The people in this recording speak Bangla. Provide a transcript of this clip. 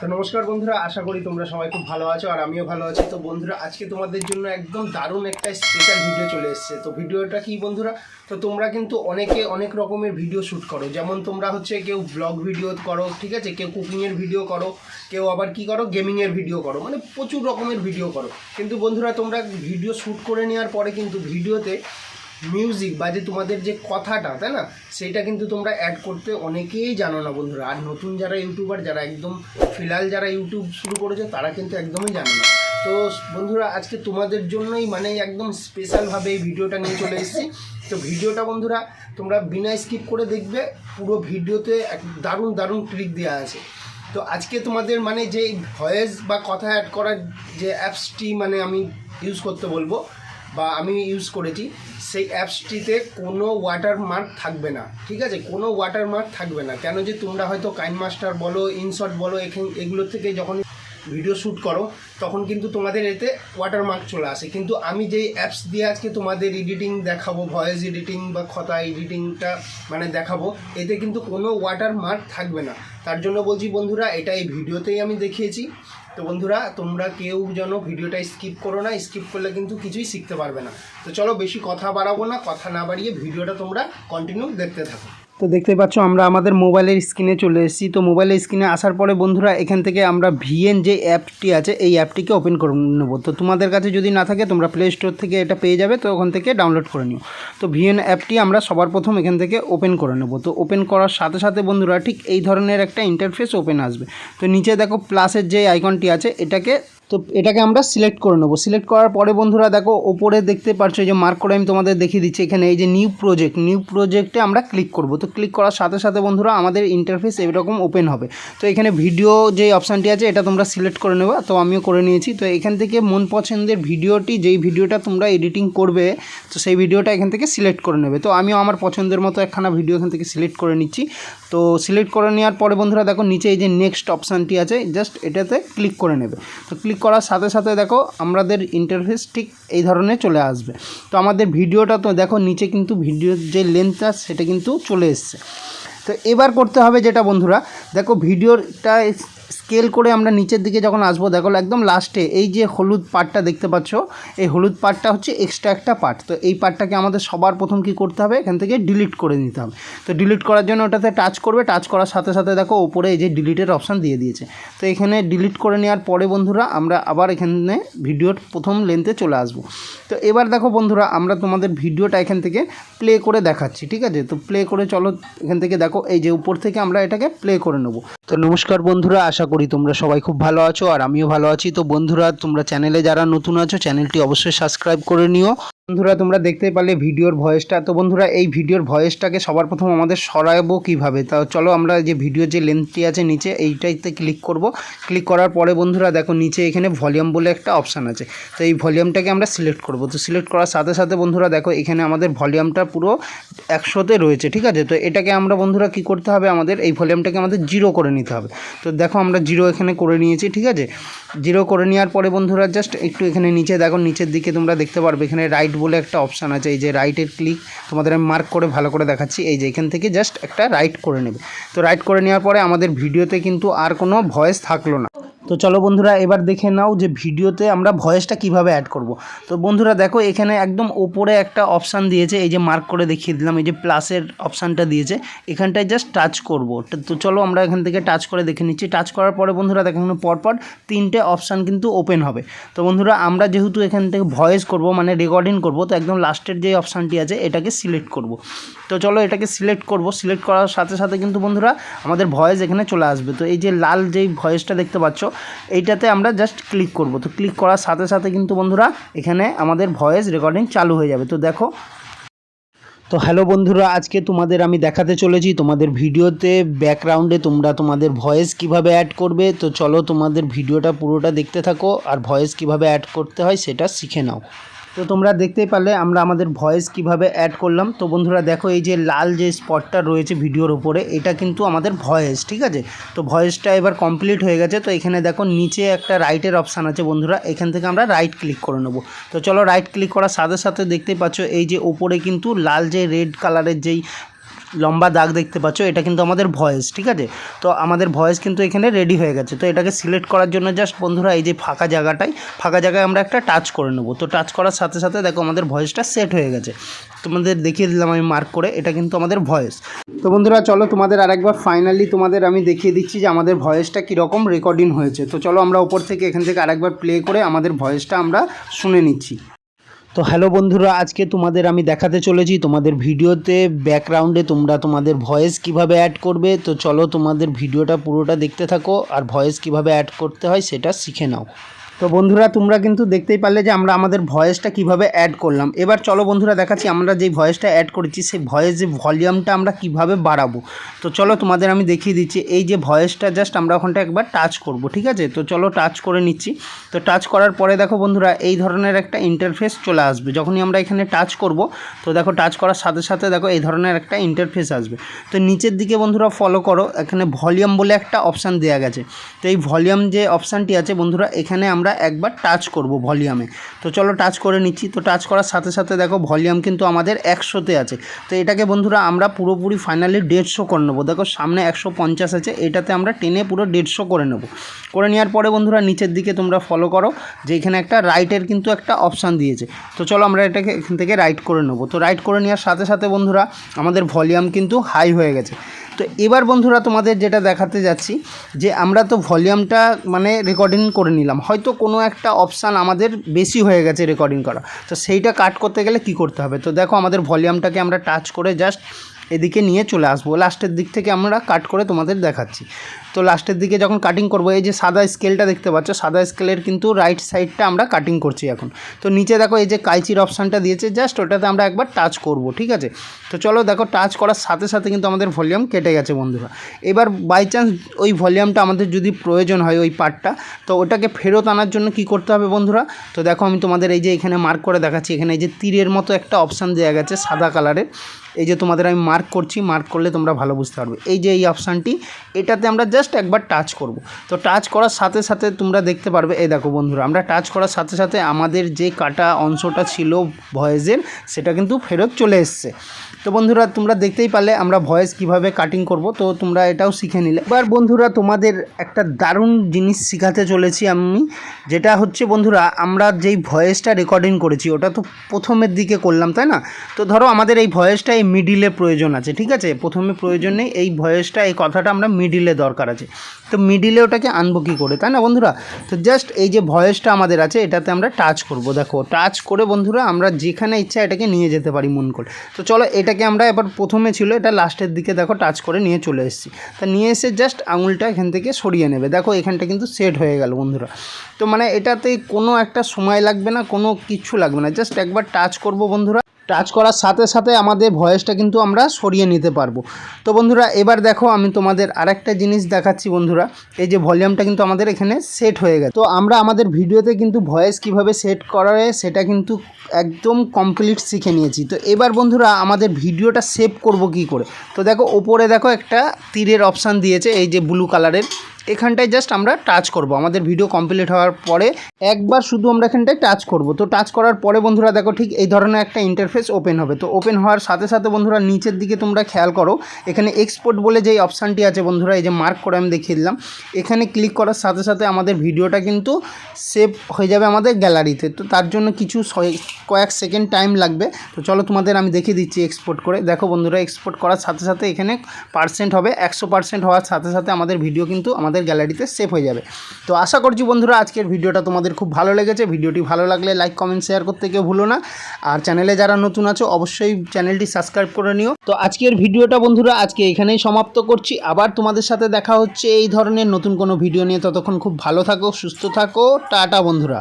তো নমস্কার বন্ধুরা, আশা করি তোমরা সবাই খুব ভালো আছো আর আমিও ভালো আছি। তো বন্ধুরা, আজকে তোমাদের জন্য একদম দারুণ একটা স্পেশাল ভিডিও চলে এসেছে। তো ভিডিওটা কি বন্ধুরা? তো তোমরা কিন্তু অনেকে অনেক রকমের ভিডিও শ্যুট করো। যেমন তোমরা হচ্ছে কেউ ব্লগ ভিডিও করো, ঠিক আছে? কেউ কুকিংয়ের ভিডিও করো, কেউ আবার কি করো? গেমিংয়ের ভিডিও করো মানে প্রচুর রকমের ভিডিও করো। কিন্তু বন্ধুরা, তোমরা ভিডিও শ্যুট করে নেওয়ার পরে কিন্তু ভিডিওতে মিউজিক বা যে তোমাদের যে কথাটা, তাই না? সেইটা কিন্তু তোমরা অ্যাড করতে অনেকেই জানো না বন্ধুরা। আর নতুন যারা ইউটিউবার যারা একদম ফিলহাল যারা ইউটিউব শুরু করেছে, তারা কিন্তু একদমই জানে না। তো বন্ধুরা, আজকে তোমাদের জন্যই মানে একদম স্পেশালভাবে এই ভিডিওটা নিয়ে চলে এসেছি। তো ভিডিওটা বন্ধুরা, তোমরা বিনা স্কিপ করে দেখবে, পুরো ভিডিওতে এক দারুণ দারুণ ট্রিক দেওয়া আছে। তো আজকে তোমাদের মানে যে ভয়েস বা কথা অ্যাড করার যে অ্যাপসটি মানে আমি ইউজ করতে বলব বা আমি ইউজ করেছি, সেই অ্যাপসটিতে কোনো ওয়াটার মার্ক থাকবে না, ঠিক আছে? কোনো ওয়াটার মার্ক থাকবে না। কেন যে তোমরা হয়তো কাইন মাস্টার বলো ইনশট বলো, এখান এগুলোর থেকে যখন ভিডিও শ্যুট করো, তখন কিন্তু তোমাদের এতে ওয়াটার মার্ক চলে আসে। কিন্তু আমি যেই অ্যাপস দিয়ে আজকে তোমাদের এডিটিং দেখাবো ভয়েস এডিটিং বা কথা এডিটিংটা মানে দেখাবো, এতে কিন্তু কোনো ওয়াটার মার্ক থাকবে না। তার জন্য বলছি বন্ধুরা, এটা এই ভিডিওতেই আমি দেখিয়েছি। তো বন্ধুরা, তোমরা কেউ যেন ভিডিওটা স্কিপ করো না স্কিপ করলে কিন্তু কিছুই শিখতে পারবে না। তো চলো বেশি কথা বাড়াবো না, কথা না বাড়িয়ে ভিডিওটা তোমরা কন্টিনিউ দেখতে থাকো। তো দেখতে পাচ্ছ, আমরা আমাদের মোবাইলের স্ক্রিনে চলে এসেছি। তো মোবাইলের স্ক্রিনে আসার পরে বন্ধুরা, এখান থেকে আমরা ভিএন যে অ্যাপটি আছে, এই অ্যাপটিকে ওপেন করে নেব। তো তোমাদের কাছে যদি না থাকে, তোমরা প্লে স্টোর থেকে এটা পেয়ে যাবে, তো ওখান থেকে ডাউনলোড করে নিও। তো ভিএন অ্যাপটি আমরা সবার প্রথম এখান থেকে ওপেন করে নেব। তো ওপেন করার সাথে সাথে বন্ধুরা, ঠিক এই ধরনের একটা ইন্টারফেস ওপেন আসবে। তো নিচে দেখো প্লাসের যে আইকনটি আছে, এটাকে তো এটাকে আমরা সিলেক্ট করে নেব। সিলেক্ট করার পরে বন্ধুরা দেখো, ওপরে দেখতে পাচ্ছ, এই যে মার্ক করে আমি তোমাদের দেখিয়ে দিচ্ছি, এখানে এই যে নিউ প্রজেক্ট নিউ প্রজেক্টে আমরা ক্লিক করব। তো ক্লিক করার সাথে সাথে বন্ধুরা আমাদের ইন্টারফেস এরকম ওপেন হবে। তো এখানে ভিডিও যে অপশানটি আছে, এটা তোমরা সিলেক্ট করে নেবে। তো আমিও করে নিয়েছি। তো এখান থেকে মন পছন্দের ভিডিওটি যেই ভিডিওটা তোমরা এডিটিং করবে, তো সেই ভিডিওটা এখান থেকে সিলেক্ট করে নেবে। তো আমিও আমার পছন্দের মতো একখানা ভিডিও এখান থেকে সিলেক্ট করে নিচ্ছি। তো সিলেক্ট করে নেওয়ার পরে বন্ধুরা দেখো নিচে এই যে নেক্সট অপশানটি আছে জাস্ট এটাতে ক্লিক করে নেবে। তো ক্লিক করার সাথে সাথে দেখো আমাদের ইন্টারফেস ঠিক এই ধরনের চলে আসবে। তো আমাদের ভিডিওটা তো দেখো নিচে কিন্তু ভিডিওর যে লেন্থটা সেটা কিন্তু চলে এসছে। তো এবার করতে হবে যেটা বন্ধুরা, দেখো ভিডিওটা স্কেল করে আমরা নিচের দিকে যখন আসব, দেখো একদম লাস্টে এই যে হলুদ পার্টটা দেখতে পাচ্ছ, এই হলুদ পার্টটা হচ্ছে এক্সট্রা একটা পার্ট তো এই পার্টটাকে আমাদের সবার প্রথম কি করতে হবে? এখান থেকে ডিলিট করে নিতে হবে। তো ডিলিট করার জন্য ওটাতে টাচ করবে টাচ করার সাথে সাথে দেখো ওপরে এই যে ডিলিটের অপশান দিয়ে দিয়েছে। তো এখানে ডিলিট করে নেওয়ার পরে বন্ধুরা, আমরা আবার এখানে ভিডিওর প্রথম লেন্থে চলে আসব। তো এবার দেখো বন্ধুরা, আমরা তোমাদের ভিডিওটা এখান থেকে প্লে করে দেখাচ্ছি, ঠিক আছে? তো প্লে করে চলো, এখান থেকে দেখো, এই যে উপর থেকে আমরা এটাকে প্লে করে নেব। তো নমস্কার বন্ধুরা, আশা করি তোমরা সবাই খুব ভালো আছো আর আমিও ভালো আছি। তো বন্ধুরা, তোমরা চ্যানেলে যারা নতুন আছো চ্যানেলটি অবশ্যই সাবস্ক্রাইব করে নিও। বন্ধুরা, তোমরা দেখতেই পারলে ভিডিওর ভয়েসটা। তো বন্ধুরা, এই ভিডিওর ভয়েসটাকে সবার প্রথম আমাদের সরাবো কীভাবে? তা চলো আমরা যে ভিডিওর যে লেন্থটি আছে নিচে, এইটাইতে ক্লিক করব। ক্লিক করার পরে বন্ধুরা, দেখো নিচে এখানে ভলিউম বলে একটা অপশান আছে। তো এই ভলিউমটাকে আমরা সিলেক্ট করব। তো সিলেক্ট করার সাথে সাথে বন্ধুরা, দেখো এখানে আমাদের ভলিউমটা পুরো একশোতে রয়েছে, ঠিক আছে? তো এটাকে আমরা বন্ধুরা কি করতে হবে? আমাদের এই ভলিউমটাকে আমাদের জিরো করে নিতে হবে। তো দেখো আমরা জিরো এখানে করে নিয়েছি, ঠিক আছে? জিরো করে নেওয়ার পরে বন্ধুরা জাস্ট একটু এখানে নিচে, দেখো নিচের দিকে তোমরা দেখতে পারবে। এখানে রাইট বলে একটা অপশান আছে, এই যে রাইটের ক্লিক তোমাদের আমি মার্ক করে ভালো করে দেখাচ্ছি, এই যে এখান থেকে জাস্ট একটা রাইট করে নেবে। তো রাইট করে নেওয়ার পরে আমাদের ভিডিওতে কিন্তু আর কোনো ভয়েস থাকল না। তো চলো বন্ধুরা, এবার দেখে নাও যে ভিডিওতে আমরা ভয়েসটা কীভাবে অ্যাড করব। তো বন্ধুরা দেখো, এখানে একদম ওপরে একটা অপশান দিয়েছে, এই যে মার্ক করে দেখিয়ে দিলাম, এই যে প্লাসের অপশানটা দিয়েছে, এখানটায় জাস্ট টাচ করব। তো চলো আমরা এখান থেকে টাচ করে দেখে নিচ্ছি। টাচ করার পরে বন্ধুরা দেখো, এখানে পরপর তিনটে অপশান কিন্তু ওপেন হবে। তো বন্ধুরা, আমরা যেহেতু এখান থেকে ভয়েস করব মানে রেকর্ডিং করব। তো একদম লাস্টের যে অপশানটি আছে, এটাকে সিলেক্ট করব। তো চলো এটাকে সিলেক্ট করব। সিলেক্ট করার সাথে সাথে কিন্তু বন্ধুরা, আমাদের ভয়েস এখানে চলে আসবে। তো এই যে লাল যেই ভয়েসটা দেখতে পাচ্ছ, এইটাতে আমরা জাস্ট ক্লিক করব। তো ক্লিক করার সাথে সাথে কিন্তু বন্ধুরা, এখানে আমাদের ভয়েস রেকর্ডিং চালু হয়ে যাবে। তো দেখো। তো হ্যালো বন্ধুরা, আজকে তোমাদের আমি দেখাতে চলেছি। তোমাদের ভিডিওতে ব্যাকগ্রাউন্ডে তোমরা তোমাদের ভয়েস কীভাবে অ্যাড করবে। তো চলো তোমাদের ভিডিওটা পুরোটা দেখতে থাকো। আর ভয়েস কীভাবে অ্যাড করতে হয়, সেটা শিখে নাও। তো তোমরা দেখতেই পারলে আমরা আমাদের ভয়েস কীভাবে অ্যাড করলাম। তো বন্ধুরা দেখো, এই যে লাল যে স্পটটা রয়েছে ভিডিওর উপরে, এটা কিন্তু আমাদের ভয়েস, ঠিক আছে? তো ভয়েসটা এবার কমপ্লিট হয়ে গেছে। তো এখানে দেখো, নিচে একটা রাইটের অপশান আছে বন্ধুরা, এখান থেকে আমরা রাইট ক্লিক করে নেব। তো চলো রাইট ক্লিক করার সাথে সাথে দেখতেই পাচ্ছ, এই যে ওপরে কিন্তু লাল যে রেড কালারের যেই লম্বা দাগ দেখতে পাচ্ছ, এটা কিন্তু আমাদের ভয়েস, ঠিক আছে? তো আমাদের ভয়েস কিন্তু এখানে রেডি হয়ে গেছে। তো এটাকে সিলেক্ট করার জন্য জাস্ট বন্ধুরা, এই যে ফাঁকা জায়গাটায় ফাঁকা জায়গায় আমরা একটা টাচ করে নেব। তো টাচ করার সাথে সাথে দেখো আমাদের ভয়েসটা সেট হয়ে গেছে। তোমাদের দেখিয়ে দিলাম আমি মার্ক করে, এটা কিন্তু আমাদের ভয়েস। তো বন্ধুরা, চলো তোমাদের আরেকবার ফাইনালি তোমাদের আমি দেখিয়ে দিচ্ছি যে আমাদের ভয়েসটা কীরকম রেকর্ডিং হয়েছে। তো চলো আমরা ওপর থেকে এখান থেকে আরেকবার প্লে করে আমাদের ভয়েসটা আমরা শুনে নিচ্ছি। তো হ্যালো বন্ধুরা, আজকে তোমাদের আমি দেখাতে চলেছি, তোমাদের ভিডিওতে ব্যাকগ্রাউন্ডে তোমরা তোমাদের ভয়েস কীভাবে অ্যাড করবে। তো চলো তোমাদের ভিডিওটা পুরোটা দেখতে থাকো, আর ভয়েস কীভাবে অ্যাড করতে হয় সেটা শিখে নাও। তো বন্ধুরা, তোমরা কিন্তু দেখতেই পারলে যে আমরা আমাদের ভয়েসটা কীভাবে অ্যাড করলাম। এবার চলো বন্ধুরা, দেখাচ্ছি আমরা যেই ভয়েসটা অ্যাড করেছি, সেই ভয়েস যে ভলিউমটা আমরা কীভাবে বাড়াবো। তো চলো তোমাদের আমি দেখিয়ে দিচ্ছি, এই যে ভয়েসটা জাস্ট আমরা ওখানটা একবার টাচ করব, ঠিক আছে? তো চলো টাচ করে নিচ্ছি। তো টাচ করার পরে দেখো বন্ধুরা, এই ধরনের একটা ইন্টারফেস চলে আসবে। যখনই আমরা এখানে টাচ করব, তো দেখো টাচ করার সাথে সাথে দেখো এই ধরনের একটা ইন্টারফেস আসবে। তো নিচের দিকে বন্ধুরা ফলো করো, এখানে ভলিউম বলে একটা অপশান দেওয়া গেছে। তো এই ভলিউম যে অপশানটি আছে বন্ধুরা, এখানে আমরা একবার টাচ করব ভলিউমে তো চলো টাচ করে নিচ্ছি। তো টাচ করার সাথে সাথে দেখো ভলিউম কিন্তু আমাদের একশোতে আছে। তো এটাকে বন্ধুরা আমরা পুরোপুরি ফাইনালি দেড়শো করে নেব। দেখো সামনে একশো পঞ্চাশ আছে। এটাতে আমরা টেনে পুরো দেড়শো করে নেব। করে নেওয়ার পরে বন্ধুরা নিচের দিকে তোমরা ফলো করো। যে এখানে একটা রাইটের কিন্তু একটা অপশান দিয়েছে। তো চলো আমরা এটাকে এখান থেকে রাইট করে নেব। তো রাইট করে নেওয়ার সাথে সাথে বন্ধুরা আমাদের ভলিউম কিন্তু হাই হয়ে গেছে। তো এবার বন্ধুরা তোমাদের যেটা দেখাতে যাচ্ছি, যে আমরা তো ভলিউমটা মানে রেকর্ডিং করে নিলাম। হয়তো কোনো একটা অপশান আমাদের বেশি হয়ে গেছে রেকর্ডিং করা। তো সেইটা কাট করতে গেলে কি করতে হবে? তো দেখো আমাদের ভলিউমটাকে আমরা টাচ করে জাস্ট এদিকে নিয়ে চলে আসব। লাস্টের দিক থেকে আমরা কাট করে তোমাদের দেখাচ্ছি। তো লাস্টের দিকে যখন কাটিং করব, এই যে সাদা স্কেলটা দেখতে পাচ্ছ, সাদা স্কেলের কিন্তু রাইট সাইডটা আমরা কাটিং করছি এখন। তো নিচে দেখো এই যে কাইচির অপশানটা দিয়েছে জাস্ট ওটাতে আমরা একবার টাচ করব, ঠিক আছে? তো চলো দেখো টাচ করার সাথে সাথে কিন্তু আমাদের ভলিউম কেটে গেছে বন্ধুরা। এবার বাই চান্স ওই ভলিউমটা আমাদের যদি প্রয়োজন হয় ওই পার্টটা তো ওটাকে ফেরত আনার জন্য কি করতে হবে বন্ধুরা? তো দেখো আমি তোমাদের এই যে এখানে মার্ক করে দেখাচ্ছি, এখানে এই যে তীরের মতো একটা অপশান দেওয়া গেছে সাদা কালারের এই যে তোমাদের আমি মার্ক করছি মার্ক করলে তোমরা ভালো বুঝতে পারবে। এই যে এই অপশানটি এটাতে আমরা জাস্ট একবার টাচ করব। তো টাচ করার সাথে সাথে তোমরা দেখতে পারবে, এই দেখো বন্ধুরা, আমরা টাচ করার সাথে সাথে আমাদের যে কাটা অংশটা ছিল ভয়েসের, সেটা কিন্তু ফেরত চলে এসছে। তো বন্ধুরা, তোমরা দেখতেই পারলে আমরা ভয়েস কীভাবে কাটিং করব, তো তোমরা এটাও শিখে নিলে। এবার বন্ধুরা, তোমাদের একটা দারুণ জিনিস শেখাতে চলেছি আমি, যেটা হচ্ছে বন্ধুরা, আমরা যেই ভয়েসটা রেকর্ডিং করেছি, ওটা তো প্রথমের দিকে করলাম, তাই না? তো ধরো, আমাদের এই ভয়েসটা এই মিডিলে প্রয়োজন আছে, ঠিক আছে? প্রথমে প্রয়োজন নেই, এই ভয়েসটা এই কথাটা আমরা মিডিলে দরকার আছে। তো মিডিলে ওটাকে আনব কী করে, তাই না বন্ধুরা? তো জাস্ট এই যে ভয়েসটা আমাদের আছে, এটাতে আমরা টাচ করব, দেখো টাচ করে বন্ধুরা, আমরা যেখানে ইচ্ছা এটাকে নিয়ে যেতে পারি মন করে। তো চলো এটাকে আমরা এবার প্রথমে ছিল এটা লাস্টের দিকে দেখো টাচ করে নিয়ে চলে এসেছি। তা নিয়ে এসে জাস্ট আঙুলটা এখান থেকে সরিয়ে নেবে। দেখো এখানটা কিন্তু সেট হয়ে গেল বন্ধুরা। তো মানে এটাতে কোনো একটা সময় লাগবে না, কোনো কিছু লাগবে না। জাস্ট একবার টাচ করব বন্ধুরা। টাচ করার সাথে সাথে আমাদের ভয়েসটা কিন্তু আমরা সরিয়ে নিতে পারব। তো বন্ধুরা, এবার দেখো আমি তোমাদের আরেকটা জিনিস দেখাচ্ছি বন্ধুরা। এই যে ভলিউমটা কিন্তু আমাদের এখানে সেট হয়ে গেছে। তো আমরা আমাদের ভিডিওতে কিন্তু ভয়েস কীভাবে সেট করে সেটা কিন্তু একদম কমপ্লিট শিখে নিয়েছি। তো এবার বন্ধুরা, আমাদের ভিডিওটা সেভ করব কি করে? তো দেখো, ওপরে দেখো একটা তীরের অপশান দিয়েছে, এই যে ব্লু কালারের এখানটায় জাস্ট আমরা টাচ করব। আমাদের ভিডিও কমপ্লিট হওয়ার পরে একবার শুধু আমরা এখানটায় টাচ করব। তো টাচ করার পরে বন্ধুরা দেখো ঠিক এই ধরনের একটা ইন্টারফেস ওপেন হবে। তো ওপেন হওয়ার সাথে সাথে বন্ধুরা নিচের দিকে তোমরা খেয়াল করো, এখানে এক্সপোর্ট বলে যেই অপশানটি আছে বন্ধুরা, এই যে মার্ক করে আমি দেখিয়ে দিলাম, এখানে ক্লিক করার সাথে সাথে আমাদের ভিডিওটা কিন্তু সেভ হয়ে যাবে আমাদের গ্যালারিতে তো তার জন্য কিছু কয়েক সেকেন্ড টাইম লাগবে। তো চলো তোমাদের আমি দেখিয়ে দিচ্ছি এক্সপোর্ট করে। দেখো বন্ধুরা এক্সপোর্ট করার সাথে সাথে এখানে পার্সেন্ট হবে। একশো পার্সেন্ট হওয়ার সাথে সাথে আমাদের ভিডিও কিন্তু আমাদের গ্যালারিতে সেভ হয়ে যাবে। তো আশা করছি বন্ধুরা, আজকের ভিডিওটা তোমাদের খুব ভালো লেগেছে। ভিডিওটি ভালো লাগলে লাইক কমেন্ট শেয়ার করতে কেউ ভুলো না। আর চ্যানেলে যারা নতুন আছো, অবশ্যই চ্যানেলটি সাবস্ক্রাইব করে নিও। তো আজকের ভিডিওটা বন্ধুরা, আজকে এখানেই সমাপ্ত করছি। আবার তোমাদের সাথে দেখা হচ্ছে এই ধরনের নতুন কোনো ভিডিও নিয়ে। ততক্ষণ খুব ভালো থাকো, সুস্থ থাকো। টাটা বন্ধুরা।